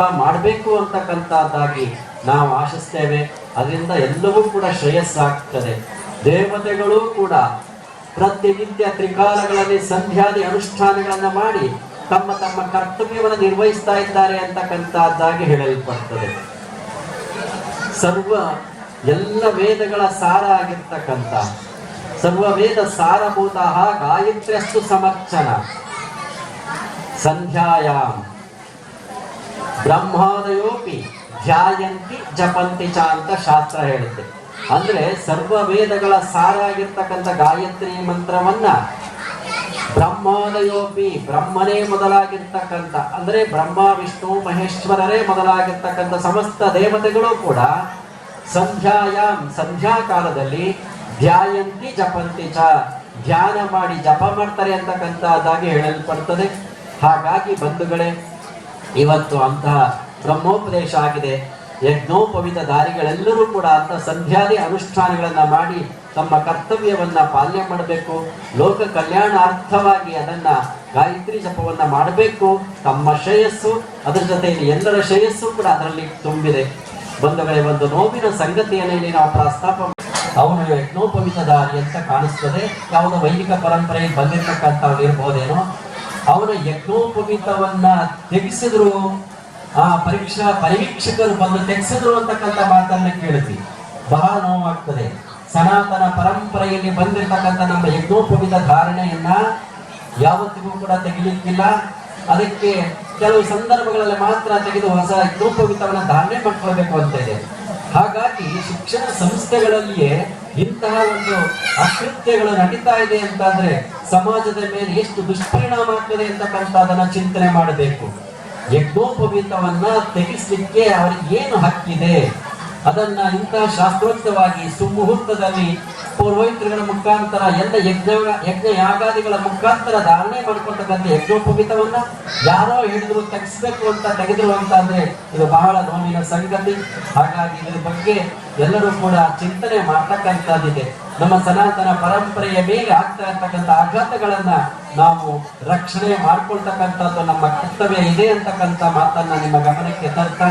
ಮಾಡಬೇಕು ಅಂತಕ್ಕಂಥದ್ದಾಗಿ ನಾವು ಆಶಿಸ್ತೇವೆ. ಅದರಿಂದ ಎಲ್ಲವೂ ಕೂಡ ಶ್ರೇಯಸ್ಸಾಗ್ತದೆ. ದೇವತೆಗಳು ಕೂಡ ಪ್ರತಿನಿತ್ಯ ತ್ರಿಕಾಲಗಳಲ್ಲಿ ಸಂಧ್ಯಾದಿ ಅನುಷ್ಠಾನಗಳನ್ನು ಮಾಡಿ ತಮ್ಮ ತಮ್ಮ ಕರ್ತವ್ಯವನ್ನು ನಿರ್ವಹಿಸ್ತಾ ಇದ್ದಾರೆ ಅಂತಕ್ಕಂಥದ್ದಾಗಿ ಹೇಳಲ್ಪಡ್ತದೆ. ಸರ್ವ ಎಲ್ಲ ವೇದಗಳ ಸಾರ ಆಗಿರ್ತಕ್ಕಂಥ, ಸರ್ವ ವೇದ ಸಾರಭೂತ ಗಾಯತ್ರ್ಯಸ್ತು ಸಮರ್ಚನ. ಸಂಧ್ಯಾಯಾಮ್. ಬ್ರಹ್ಮಾದಯೋಪಿ ಧ್ಯಾಯಂತಿ ಜಪಂತಿ ಚ ಅಂತ ಶಾಸ್ತ್ರ ಹೇಳುತ್ತೆ. ಅಂದ್ರೆ ಸರ್ವ ವೇದಗಳ ಸಾರ ಆಗಿರ್ತಕ್ಕಂಥ ಗಾಯತ್ರಿ ಮಂತ್ರವನ್ನ ಬ್ರಹ್ಮಾದಯೋಪಿ ಬ್ರಹ್ಮನೇ ಮೊದಲಾಗಿರ್ತಕ್ಕಂಥ, ಅಂದ್ರೆ ಬ್ರಹ್ಮ, ವಿಷ್ಣು, ಮಹೇಶ್ವರರೇ ಮೊದಲಾಗಿರ್ತಕ್ಕಂಥ ಸಮಸ್ತ ದೇವತೆಗಳು ಕೂಡ ಸಂಧ್ಯಾಯಾಮ್ ಸಂಧ್ಯಾ ಕಾಲದಲ್ಲಿ ಧ್ಯಾಯಂತಿ ಜಪಂತಿ ಚ, ಧ್ಯಾನ ಮಾಡಿ ಜಪ ಮಾಡ್ತಾರೆ ಅಂತಕ್ಕಂಥದ್ದಾಗಿ ಹೇಳಲ್ಪಡ್ತದೆ. ಹಾಗಾಗಿ ಬಂಧುಗಳೇ ಇವತ್ತು ಅಂತಹ ಬ್ರಹ್ಮೋಪದೇಶ ಆಗಿದೆ. ಯಜ್ಞೋಪವಿತ ದಾರಿಗಳೆಲ್ಲರೂ ಕೂಡ ಅಂತ ಸಂಧ್ಯಾದಿ ಅನುಷ್ಠಾನಗಳನ್ನ ಮಾಡಿ ತಮ್ಮ ಕರ್ತವ್ಯವನ್ನ ಪಾಲನೆ ಮಾಡಬೇಕು. ಲೋಕ ಕಲ್ಯಾಣಾರ್ಥವಾಗಿ ಅದನ್ನ ಗಾಯತ್ರಿ ಜಪವನ್ನ ಮಾಡಬೇಕು. ತಮ್ಮ ಶ್ರೇಯಸ್ಸು, ಅದರ ಜೊತೆಯಲ್ಲಿ ಎಲ್ಲರ ಶ್ರೇಯಸ್ಸು ಕೂಡ ಅದರಲ್ಲಿ ತುಂಬಿದೆ. ಬಂಧುಗಳೇ, ಒಂದು ನೋವಿನ ಸಂಗತಿಯನ್ನು ಇಲ್ಲಿ ನಾವು ಪ್ರಸ್ತಾಪ ಅವನು ಯಜ್ಞೋಪವಿತ ದಾರಿ ಅಂತ ಕಾಣಿಸ್ತದೆ. ಯಾವುದೋ ವೈದಿಕ ಪರಂಪರೆಗೆ ಬಂದಿರತಕ್ಕಂಥವ್ರು ಇರ್ಬೋದೇನೋ. ಅವನ ಯಜ್ಞೋಪವೀತವನ್ನ ತೆಗೆಸಿದ್ರು. ಆ ಪರೀಕ್ಷಾ, ಪರೀಕ್ಷಕರು ಬಂದು ತೆಗೆಸಿದ್ರು ಅಂತಕ್ಕಂಥ ಮಾತನ್ನ ಕೇಳ್ತೀವಿ ಬಹಳ ನೋವಾಗ್ತದೆ. ಸನಾತನ ಪರಂಪರೆಯಲ್ಲಿ ಬಂದಿರತಕ್ಕಂಥ ನಮ್ಮ ಯಜ್ಞೋಪವೀತ ಧಾರಣೆಯನ್ನ ಯಾವತ್ತಿಗೂ ಕೂಡ ತೆಗಿಲಿಕ್ಕಿಲ್ಲ ಅದಕ್ಕೆ ಕೆಲವು ಸಂದರ್ಭಗಳಲ್ಲಿ ಮಾತ್ರ ತೆಗೆದು ಹೊಸ ಯಜ್ಞೋಪವೀತವನ್ನ ಧಾರಣೆ ಮಾಡ್ಕೊಳ್ಬೇಕು ಅಂತ ಇದೆ. ಹಾಗಾಗಿ ಶಿಕ್ಷಣ ಸಂಸ್ಥೆಗಳಲ್ಲಿಯೇ ಇಂತಹ ಒಂದು ಅಕೃತ್ಯಗಳು ನಡೀತಾ ಇದೆ ಅಂತಂದ್ರೆ ಸಮಾಜದ ಮೇಲೆ ಎಷ್ಟು ದುಷ್ಪರಿಣಾಮ ಆಗ್ತದೆ ಅಂತಕ್ಕಂಥ ಅದನ್ನ ಚಿಂತನೆ ಮಾಡಬೇಕು. ಯಜ್ಞೋಪವೀತವನ್ನ ತೆಗೆಸ್ಲಿಕ್ಕೆ ಅವರಿಗೆ ಏನು ಹಕ್ಕಿದೆ? ಅದನ್ನ ಇಂತಹ ಶಾಸ್ತ್ರೋಕ್ತವಾಗಿ ಸುಮುಹೂರ್ತದಲ್ಲಿ ಪೌರೋಹಿತರುಗಳ ಮುಖಾಂತರ, ಎಲ್ಲ ಯಜ್ಞ ಯಜ್ಞ ಯಾಗಾದಿಗಳ ಮುಖಾಂತರ ಧಾರಣೆ ಮಾಡ್ಕೊಳ್ತಕ್ಕಂಥ ಯಜ್ಞೋಪವೀತವನ್ನ ಯಾರೋ ಹಿಡಿದ್ರು ತೆಗೆಸ್ಬೇಕು ಅಂತ ತೆಗೆದ್ರು ಅಂತ ಅಂದ್ರೆ ಇದು ಬಹಳ ನೋವಿನ ಸಂಗತಿ. ಹಾಗಾಗಿ ಇದ್ರ ಬಗ್ಗೆ ಎಲ್ಲರೂ ಕೂಡ ಚಿಂತನೆ ಮಾಡ್ತಕ್ಕಂಥದ್ದಿದೆ. ನಮ್ಮ ಸನಾತನ ಪರಂಪರೆಯ ಮೇಲೆ ಆಗ್ತಾ ಇರ್ತಕ್ಕಂಥ ಆಘಾತಗಳನ್ನ ನಾವು ರಕ್ಷಣೆ ಮಾಡ್ಕೊಳ್ತಕ್ಕಂಥದ್ದು ನಮ್ಮ ಕರ್ತವ್ಯ ಇದೆ ಅಂತಕ್ಕಂಥ ಮಾತನ್ನ ನಿಮ್ಮ ಗಮನಕ್ಕೆ ತರ್ತಾ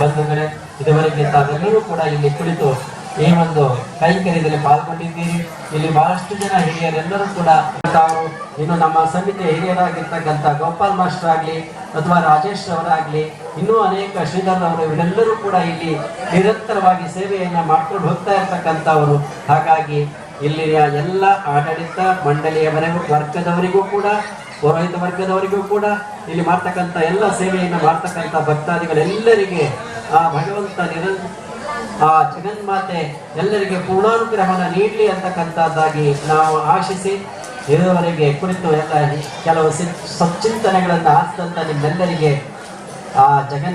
ಬಂಧುಗಳೇ, ಇದುವರೆಗೆ ತಾವೆಲ್ಲರೂ ಕೂಡ ಇಲ್ಲಿ ಕುಳಿತು ಈ ಒಂದು ಕೈಂಕರ್ಯದಲ್ಲಿ ಪಾಲ್ಗೊಂಡಿದ್ದೀರಿ. ಇಲ್ಲಿ ಬಹಳಷ್ಟು ಜನ ಹಿರಿಯರೆಲ್ಲರೂ ಕೂಡ ತಾವು ಇನ್ನು ನಮ್ಮ ಸಮಿತಿಯ ಹಿರಿಯರಾಗಿರ್ತಕ್ಕಂಥ ಗೋಪಾಲ್ ಮಾಸ್ಟರ್ ಆಗಲಿ ಅಥವಾ ರಾಜೇಶ್ ಅವರಾಗಲಿ, ಇನ್ನೂ ಅನೇಕ ಶ್ರೀಧರ್ ಅವರು ಇವರೆಲ್ಲರೂ ಕೂಡ ಇಲ್ಲಿ ನಿರಂತರವಾಗಿ ಸೇವೆಯನ್ನು ಮಾಡ್ಕೊಂಡು ಹೋಗ್ತಾ ಇರ್ತಕ್ಕಂಥವರು. ಹಾಗಾಗಿ ಇಲ್ಲಿನ ಎಲ್ಲ ಆಡಳಿತ ಮಂಡಳಿಯವರೆಗೂ, ವರ್ಗದವರಿಗೂ ಕೂಡ, ಪುರೋಹಿತ ವರ್ಗದವರಿಗೂ ಕೂಡ ಇಲ್ಲಿ ಮಾಡ್ತಕ್ಕಂಥ ಎಲ್ಲ ಸೇವೆಯನ್ನು ಮಾಡ್ತಕ್ಕಂಥ ಭಕ್ತಾದಿಗಳೆಲ್ಲರಿಗೆ ಆ ಭಗವಂತ ನಿರ ಆ ಜಗನ್ಮಾತೆ ಎಲ್ಲರಿಗೆ ಪೂರ್ಣಾನುಗ್ರಹವನ್ನು ನೀಡಲಿ ಅಂತಕ್ಕಂಥದ್ದಾಗಿ ನಾವು ಆಶಿಸಿ ಇದುವರೆಗೆ ಕುರಿತು ಎಲ್ಲ ಕೆಲವು ಸಿ- ಸಚ್ಚಿಂತನೆಗಳನ್ನು ಆಸಿದಂಥ ನಿಮ್ಮೆಲ್ಲರಿಗೆ ಆ ಜಗನ್